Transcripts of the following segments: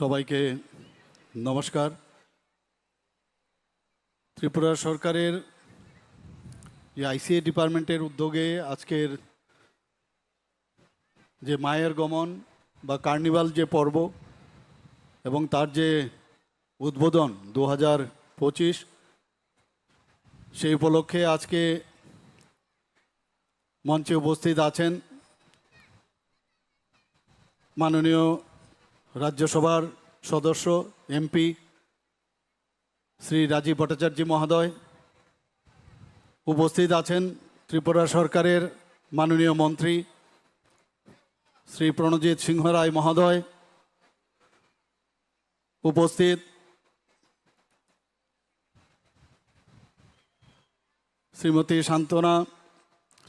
সবাইকে নমস্কার। ত্রিপুরা সরকারের যে আইসিএ ডিপার্টমেন্টের উদ্যোগে আজকের যে মায়ের গমন বা কার্নিভাল যে পর্ব এবং তার যে উদ্বোধন দু পঁচিশ, সেই উপলক্ষে আজকে মঞ্চে উপস্থিত আছেন মাননীয় রাজ্যসভার সদস্য, এমপি শ্রী রাজীব ভট্টাচার্য মহোদয় উপস্থিত আছেন ত্রিপুরা সরকারের মাননীয় মন্ত্রী শ্রী প্রণজিৎ সিংহ রায় মহোদয় উপস্থিত শ্রীমতী শান্তনা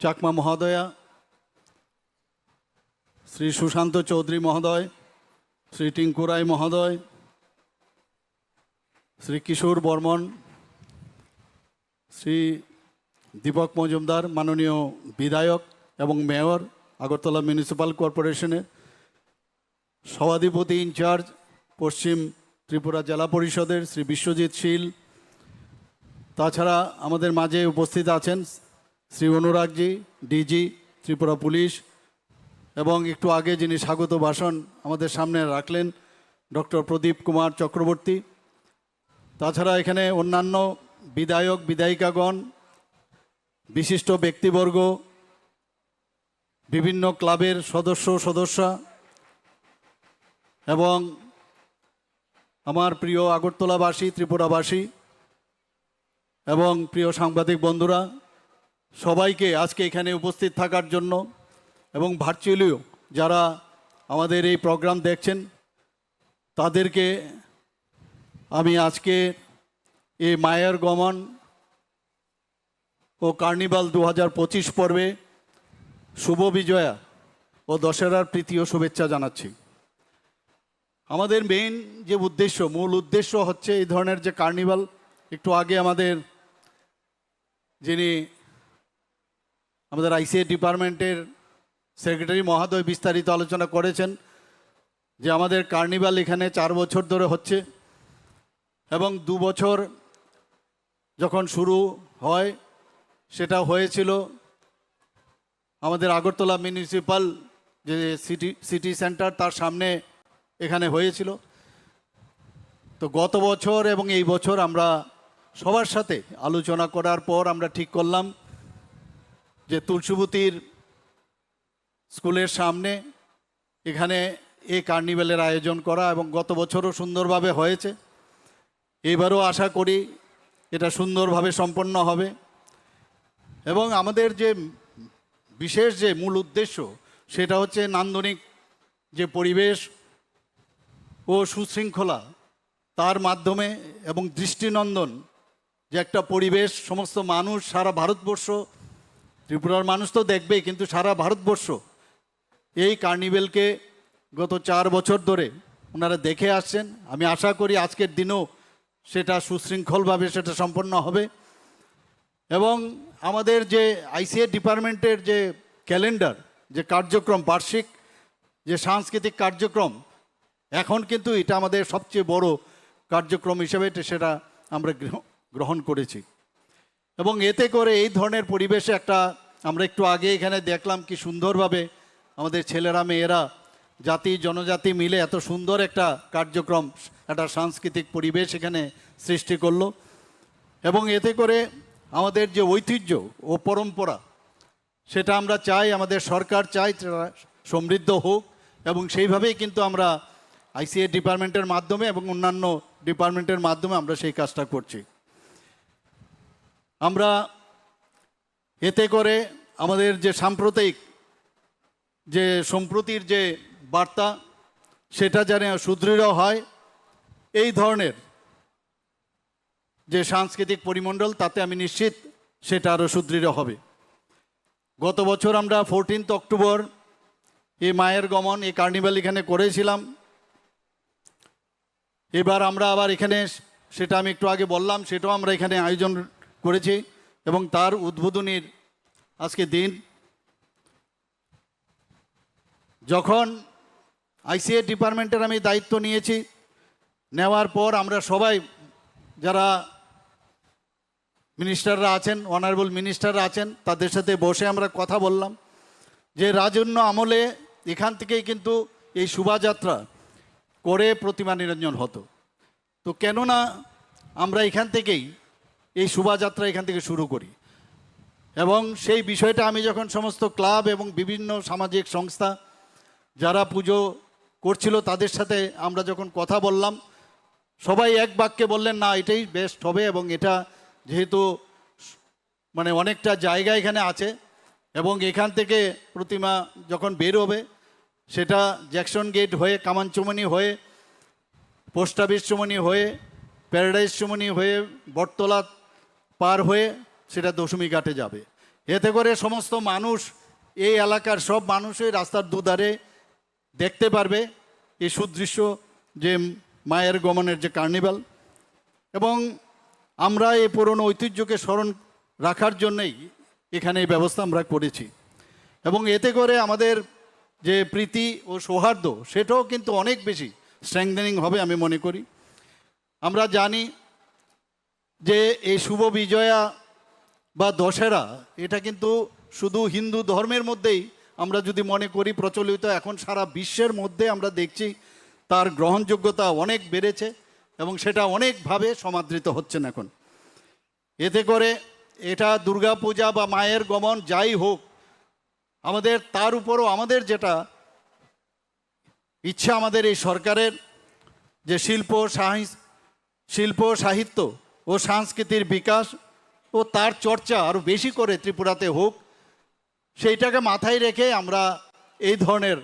চাকমা মহোদয়া, শ্রী সুশান্ত চৌধুরী মহোদয় শ্রী টিঙ্কু রায় মহোদয় শ্রী কিশোর বর্মন, শ্রী দীপক মজুমদার, মাননীয় বিধায়ক এবং মেয়র, আগরতলা মিউনিসিপ্যাল কর্পোরেশনের সভাধিপতি ইনচার্জ পশ্চিম ত্রিপুরা জেলা পরিষদের শ্রী বিশ্বজিৎ শীল। তাছাড়া আমাদের মাঝে উপস্থিত আছেন শ্রী অনুরাগজি, ডিজি, ত্রিপুরা পুলিশ এবং একটু আগে যিনি স্বাগত ভাষণ আমাদের সামনে রাখলেন, ডক্টর প্রদীপ কুমার চক্রবর্তী। তাছাড়া এখানে অন্যান্য বিধায়ক, বিধায়িকাগণ, বিশিষ্ট ব্যক্তিবর্গ, বিভিন্ন ক্লাবের সদস্য, সদস্যা এবং আমার প্রিয় আগরতলাবাসী, ত্রিপুরাবাসী এবং প্রিয় সাংবাদিক বন্ধুরা, সবাইকে আজকে এখানে উপস্থিত থাকার জন্য এবং ভার্চুয়ালিও যারা আমাদের এই প্রোগ্রাম দেখছেন, তাদেরকে আমি আজকে এই মায়ের গমন ও কার্নিভাল দু হাজার পঁচিশ পর্বে শুভ বিজয়া ও দশেরার প্রীতি ও শুভেচ্ছা জানাচ্ছি। আমাদের মেইন যে উদ্দেশ্য, মূল উদ্দেশ্য হচ্ছে এই ধরনের যে কার্নিভাল, একটু আগে আমাদের যিনি আমাদের আইসিএ ডিপার্টমেন্টের সেক্রেটারি মহোদয় বিস্তারিত আলোচনা করেছেন যে আমাদের কার্নিভাল এখানে চার বছর ধরে হচ্ছে এবং দু বছর যখন শুরু হয়, সেটা হয়েছিল আমাদের আগরতলা মিউনিসিপাল যে সিটি সিটি সেন্টার তার সামনে এখানে হয়েছিল। তো গত বছর এবং এই বছর আমরা সবার সাথে আলোচনা করার পর আমরা ঠিক করলাম যে তুলসীবতীর স্কুলের সামনে এখানে এই কার্নিভেলের আয়োজন করা এবং গত বছরও সুন্দরভাবে হয়েছে। এবারও আশা করি এটা সুন্দরভাবে সম্পন্ন হবে। এবং আমাদের যে বিশেষ যে মূল উদ্দেশ্য, সেটা হচ্ছে নান্দনিক যে পরিবেশ ও সুশৃঙ্খলা, তার মাধ্যমে এবং দৃষ্টিনন্দন যে একটা পরিবেশ, সমস্ত মানুষ সারা ভারতবর্ষ, ত্রিপুরার মানুষ তো দেখবেই, কিন্তু সারা ভারতবর্ষ এই কার্নিভেলকে গত চার বছর ধরে ওনারা দেখে আসছেন। আমি আশা করি আজকের দিনেও সেটা সুশৃঙ্খলভাবে সেটা সম্পন্ন হবে। এবং আমাদের যে আইসিএ ডিপার্টমেন্টের যে ক্যালেন্ডার, যে কার্যক্রম, বার্ষিক যে সাংস্কৃতিক কার্যক্রম, এখন কিন্তু এটা আমাদের সবচেয়ে বড় কার্যক্রম হিসেবে সেটা আমরা গ্রহ- গ্রহণ করেছি। এবং এতে করে এই ধরনের পরিবেশে একটা, আমরা একটু আগে এখানে দেখলাম কি সুন্দরভাবে আমাদের ছেলেরা, মেয়েরা, জাতি, জনজাতি মিলে এত সুন্দর একটা কার্যক্রম, একটা সাংস্কৃতিক পরিবেশ এখানে সৃষ্টি করল। এবং এতে করে আমাদের যে ঐতিহ্য ও পরম্পরা, সেটা আমরা চাই, আমাদের সরকার চাই সমৃদ্ধ হোক। এবং সেইভাবেই কিন্তু আমরা আইসিএ ডিপার্টমেন্টের মাধ্যমে এবং অন্যান্য ডিপার্টমেন্টের মাধ্যমে আমরা সেই কাজটা করছি। আমরা এতে করে আমাদের যে সাম্প্রতিক যে সম্প্রতির যে বার্তা, সেটা যেন সুদৃঢ় হয়। এই ধরনের যে সাংস্কৃতিক পরিমণ্ডল, তাতে আমি নিশ্চিত সেটা আরও সুদৃঢ় হবে। গত বছর আমরা ফোরটিন্থ অক্টোবর এই মায়ের গমন, এই কার্নিভাল এখানে করেছিলাম। এবার আমরা আবার এখানে, সেটা আমি একটু আগে বললাম, সেটাও আমরা এখানে আয়োজন করেছি এবং তার উদ্বোধনীর আজকে দিন যখন আইসিএ ডিপার্টমেন্টের আমি দায়িত্ব নিয়েছি, নেওয়ার পর আমরা সবাই যারা মিনিস্টাররা আছেন অনারেবল মিনিস্টাররা আছেন, তাদের সাথে বসে আমরা কথা বললাম যে রাজন্য আমলে এখান থেকেই কিন্তু এই শোভাযাত্রা করে প্রতিমা নিরঞ্জন হতো। তো কেননা আমরা এখান থেকেই এই শোভাযাত্রা এখান থেকে শুরু করি এবং সেই বিষয়টা আমি যখন সমস্ত ক্লাব এবং বিভিন্ন সামাজিক সংস্থা যারা পুজো করছিল তাদের সাথে আমরা যখন কথা বললাম, সবাই এক বাক্যে বললেন, না, এটাই বেস্ট হবে এবং এটা যেহেতু মানে অনেকটা জায়গা এখানে আছে এবং এখান থেকে প্রতিমা যখন বের হবে সেটা জ্যাকসন গেট হয়ে, কামানচুমনি হয়ে, পোস্ট অফিস চুমনি হয়ে প্যারাডাইজ চুমনি হয়ে, বটতলা পার হয়ে সেটা দশমী ঘাটে যাবে। এতে করে সমস্ত মানুষ, এই এলাকার সব মানুষই রাস্তার দুধারে দেখতে পারবে এই সুদৃশ্য যে মায়ের গমনের যে কার্নিভাল। এবং আমরা এই পুরনো ঐতিহ্যকে স্মরণ রাখার জন্যই এখানে এই ব্যবস্থা আমরা করেছি। এবং এতে করে আমাদের যে প্রীতি ও সৌহার্দ্য, সেটাও কিন্তু অনেক বেশি স্ট্রেংথেনিং হবে আমি মনে করি। আমরা জানি যে এই শুভ বিজয়া বা দশেরা, এটা কিন্তু শুধু হিন্দু ধর্মের মধ্যেই আমরা যদি মনে করি প্রচলিত, এখন সারা বিশ্বের মধ্যে আমরা দেখছি তার গ্রহণযোগ্যতা অনেক বেড়েছে এবং সেটা অনেকভাবে সমাদৃত হচ্ছেন এখন। এতে করে এটা দুর্গাপূজা বা মায়ের গমন যাই হোক, আমাদের তার উপরও আমাদের যেটা ইচ্ছা আমাদের এই সরকারের যে শিল্প শিল্প সাহিত্য ও সংস্কৃতির বিকাশ ও তার চর্চা আরও বেশি করে ত্রিপুরাতে হোক সেইটাকে মাথায় রেখে আমরা এই ধরনের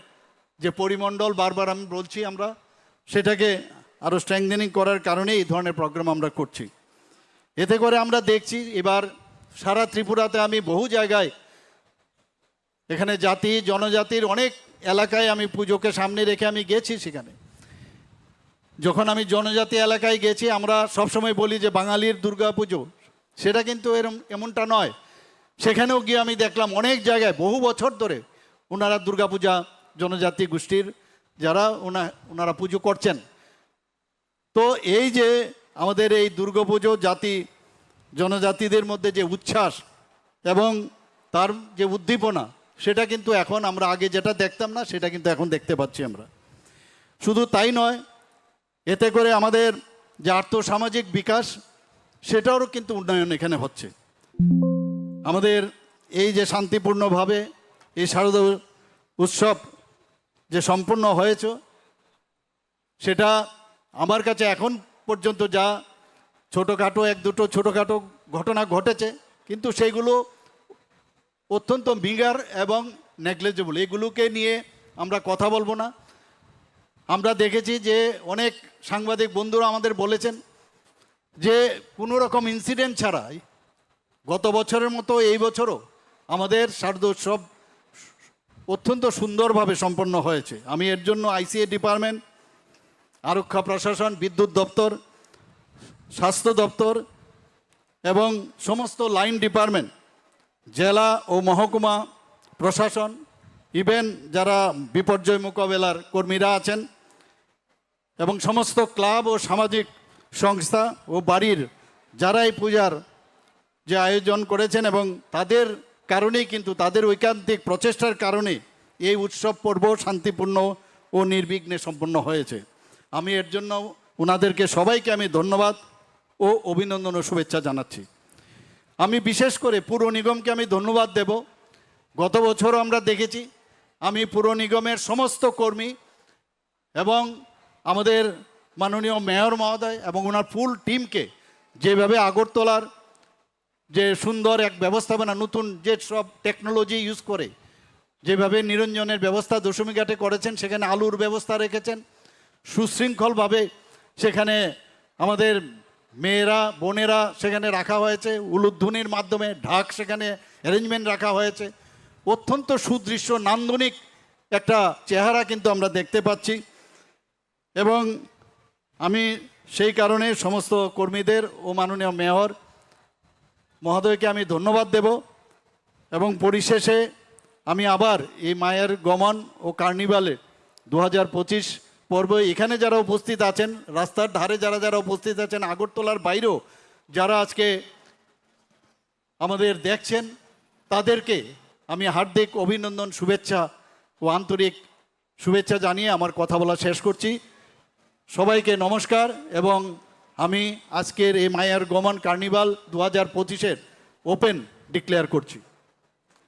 যে পরিমণ্ডল বারবার আমি বলছি আমরা, সেটাকে আরও স্ট্রেংথেনিং করার কারণে এই ধরনের প্রোগ্রাম আমরা করছি। এতে করে আমরা দেখছি এবার সারা ত্রিপুরাতে আমি বহু জায়গায় এখানে জাতি, জনজাতির অনেক এলাকায় আমি পুজোকে সামনে রেখে আমি গেছি সেখানে। যখন আমি জনজাতি এলাকায় গেছি, আমরা সবসময় বলি যে বাঙালির দুর্গা পুজো, সেটা কিন্তু এরম, এমনটা নয়। সেখানেও গিয়ে আমি দেখলাম অনেক জায়গায়, বহু বছর ধরে ওনারা দুর্গাপূজা, জনজাতি গোষ্ঠীর যারা ওনা ওনারা পুজো করছেন। তো এই যে আমাদের এই দুর্গাপুজো জাতি, জনজাতিদের মধ্যে যে উচ্ছ্বাস এবং তার যে উদ্দীপনা, সেটা কিন্তু এখন আমরা আগে যেটা দেখতাম না, সেটা কিন্তু এখন দেখতে পাচ্ছি আমরা। শুধু তাই নয়, এতে করে আমাদের যে আর্থসামাজিক বিকাশ, সেটারও কিন্তু উন্নয়ন এখানে হচ্ছে। আমাদের এই যে শান্তিপূর্ণভাবে এই শারদীয় উৎসব যে সম্পূর্ণ হয়েছে, সেটা আমার কাছে এখন পর্যন্ত যা ছোটোখাটো এক দুটো ছোটোখাটো ঘটনা ঘটেছে, কিন্তু সেইগুলো অত্যন্ত মিগার এবং নেগলেজেবল এগুলোকে নিয়ে আমরা কথা বলব না। আমরা দেখেছি যে অনেক সাংবাদিক বন্ধুরা আমাদের বলেছেন যে কোনো রকম ইনসিডেন্ট ছাড়াই গত বছরের মতো এই বছরও আমাদের শারদোৎসব অত্যন্ত সুন্দরভাবে সম্পন্ন হয়েছে। আমি এর জন্য আইসিএ ডিপার্টমেন্ট, আরক্ষা প্রশাসন, বিদ্যুৎ দপ্তর, স্বাস্থ্য দপ্তর এবং সমস্ত লাইন ডিপার্টমেন্ট, জেলা ও মহকুমা প্রশাসন, ইভেন যারা বিপর্যয় মোকাবেলার কর্মীরা আছেন এবং সমস্ত ক্লাব ও সামাজিক সংস্থা ও বাড়ির যারা এই পূজার যে আয়োজন করেছেন এবং তাদের কারণেই কিন্তু তাদের ঐকান্তিক প্রচেষ্টার কারণে এই উৎসব পর্ব শান্তিপূর্ণ ও নির্বিঘ্নে সম্পন্ন হয়েছে। আমি এর জন্য ওনাদেরকে সবাইকে আমি ধন্যবাদ ও অভিনন্দন ও শুভেচ্ছা জানাচ্ছি। আমি বিশেষ করে পুর নিগমকে আমি ধন্যবাদ দেব। গত বছরও আমরা দেখেছি আমি পুর নিগমের সমস্ত কর্মী এবং আমাদের মাননীয় মেয়র মহোদয় এবং ওনার ফুল টিমকে যেভাবে আগরতলার যে সুন্দর এক ব্যবস্থাপনা, নতুন যে সব টেকনোলজি ইউজ করে, যেভাবে নিরঞ্জনের ব্যবস্থা দশমী ঘাটে করেছেন, সেখানে আলুর ব্যবস্থা রেখেছেন, সুশৃঙ্খলভাবে সেখানে আমাদের মেয়েরা, বোনেরা সেখানে রাখা হয়েছে, উলুধ্বনির মাধ্যমে ঢাক সেখানে অ্যারেঞ্জমেন্ট রাখা হয়েছে। অত্যন্ত সুদৃশ্য, নান্দনিক একটা চেহারা কিন্তু আমরা দেখতে পাচ্ছি। এবং আমি সেই কারণে সমস্ত কর্মীদের ও মাননীয় মেয়র মহোদয়কে আমি ধন্যবাদ দেব এবং পরিশেষে আমি আবার এই মায়ের গমন ও কার্নিভালে দু হাজার পঁচিশ পর্ব এখানে যারা উপস্থিত আছেন, রাস্তার ধারে যারা যারা উপস্থিত আছেন, আগরতলার বাইরেও যারা আজকে আমাদের দেখছেন, তাদেরকে আমি হার্দিক অভিনন্দন শুভেচ্ছা ও আন্তরিক শুভেচ্ছা জানিয়ে আমার কথা বলা শেষ করছি। সবাইকে নমস্কার এবং আমি আজকের এই মায়ার গমন কার্নিভাল দু হাজার পঁচিশের ওপেন ডিক্লেয়ার করছি।